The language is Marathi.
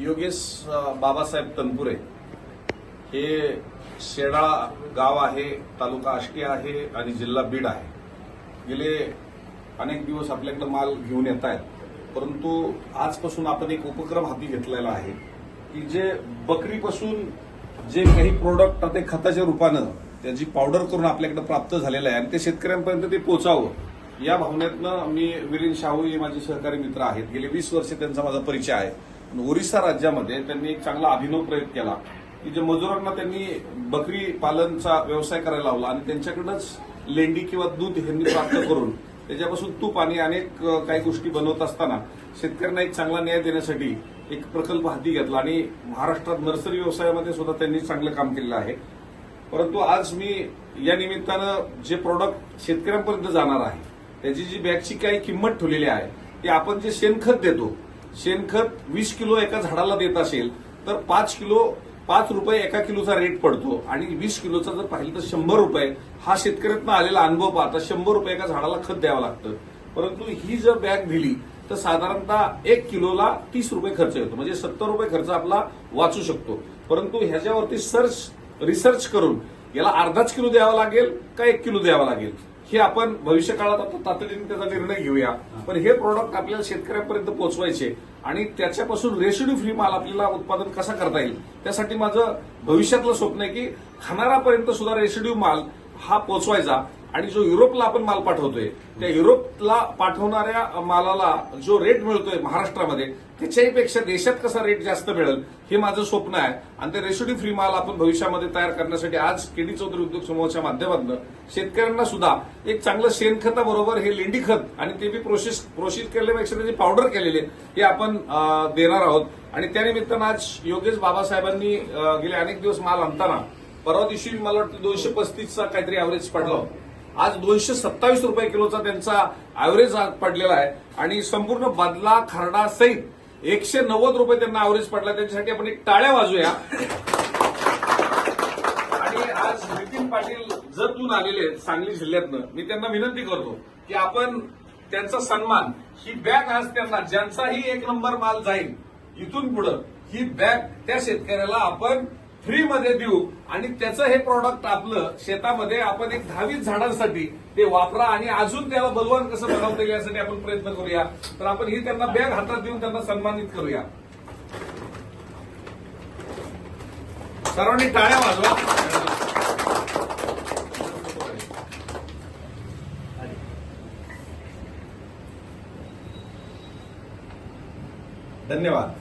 योगेश बाबासाहेब तनपुरे. हे शेडाळा गाव आहे तालुका आष्टी आहे आणि जिल्हा बीड आहे. गेले अनेक दिवस आपल्याकडे माल घेऊन येत आहेत. परंतु आजपासून आपण एक उपक्रम हाती घेतलेला आहे की जे बकरीपासून जे काही प्रोडक्ट ते खताच्या रूपानं त्याची पावडर करून आपल्याकडे प्राप्त झालेलं आहे आणि ते शेतकऱ्यांपर्यंत ते पोचावं या भावनेतनं मी विरीन शाहू हे माझे सहकारी मित्र आहेत. गेले वीस वर्ष त्यांचा माझा परिचय आहे. ओरिसा राज्यामध्ये त्यांनी एक चांगला अभिनव प्रयोग केला की जे मजुरांना त्यांनी बकरी पालनचा व्यवसाय करायला लावला आणि त्यांच्याकडनंच लेंडी किंवा दूध ह्यांनी प्राप्त करून त्याच्यापासून तूप आणि अनेक काही गोष्टी बनवत असताना शेतकऱ्यांना एक चांगला न्याय देण्यासाठी एक प्रकल्प हाती घेतला आणि महाराष्ट्रात नर्सरी व्यवसायामध्ये सुद्धा त्यांनी चांगलं काम केलेलं आहे. परंतु आज मी या निमित्तानं जे प्रोडक्ट शेतकऱ्यांपर्यंत जाणार आहे त्याची जी बॅगची काही किंमत ठेवलेली आहे ती आपण जे शेणखत देतो शेणखत वीस किलो एका झाडाला देत असेल तर पाच किलो पाच रुपये एका किलोचा रेट पडतो. आणि वीस किलोचा जर पाहिलं तर शंभर रुपये. हा शेतकऱ्यांना आलेला अनुभव पाहता शंभर रुपये एका झाडाला खत द्यावं लागतं. परंतु ही जर बॅग दिली तर साधारणतः एक किलोला तीस रुपये खर्च येतो. म्हणजे सत्तर रुपये खर्च आपला वाचू शकतो. परंतु ह्याच्यावरती सर्च रिसर्च करून याला अर्धाच किलो द्यावा लागेल का एक किलो द्यावा लागेल? हे आपण भविष्य काळात आता तातडीने त्याचा निर्णय घेऊया. पण हे प्रोडक्ट आपल्याला शेतकऱ्यांपर्यंत पोहोचवायचे आणि त्याच्यापासून रेसिड्यू फ्री माल आपल्याला उत्पादन कसा करता येईल? त्यासाठी माझं भविष्यातलं स्वप्न आहे की खाणारापर्यंत सुद्धा रेसिड्यू माल हा पोचवायचा आणि जो युरोपला आपण माल पाठवतोय त्या युरोपला पाठवणाऱ्या मालाला जो रेट मिळतोय महाराष्ट्रामध्ये त्याच्याही पेक्षा देशात कसा रेट जास्त मिळेल हे माझं स्वप्न आहे आणि ते रेसिड्यू फ्री माल आपण भविष्यामध्ये तयार करण्यासाठी आज केडी चौधरी उद्योग समूहाच्या माध्यमातून शेतकऱ्यांना सुद्धा एक चांगलं शेणखताबरोबर हे लेंडी खत आणि ते बी प्रोसेस प्रोसेस केल्यापेक्षा त्याची पावडर केलेली हे आपण देणार आहोत आणि त्यानिमित्तानं आज योगेश बाबासाहेबांनी गेले अनेक दिवस माल आणताना परवा दिवशी मला वाटतं दोनशे पस्तीसचा काहीतरी ॲव्हरेज पडला होता. आज दोनशे सत्तावीस रुपये किलोचा त्यांचा ॲव्हरेज पडलेला आहे. आणि संपूर्ण बदला खरडा सहित एकशे नव्वद रुपये त्यांना ॲव्हरेज पडला. त्याच्यासाठी आपण एक टाळ्या वाजूया. आणि आज नितीन पाटील जतून आलेले आहेत सांगली जिल्ह्यातनं. मी त्यांना विनंती करतो की आपण त्यांचा सन्मान ही बॅग आज त्यांना ज्यांचाही एक नंबर माल जाईल इथून पुढं ही बॅग त्या शेतकऱ्याला आपण फ्रीमध्ये देऊ. आणि त्याचं हे प्रॉडक्ट आपलं शेतामध्ये आपण एक दहावीस झाडांसाठी ते वापरा आणि अजून त्याला बलवान कसं बनवता येईल यासाठी आपण प्रयत्न करूया. तर आपण ही त्यांना बॅग हातात देऊन त्यांना सन्मानित करूया. सर्वांनी टाळ्या वाजवा. धन्यवाद.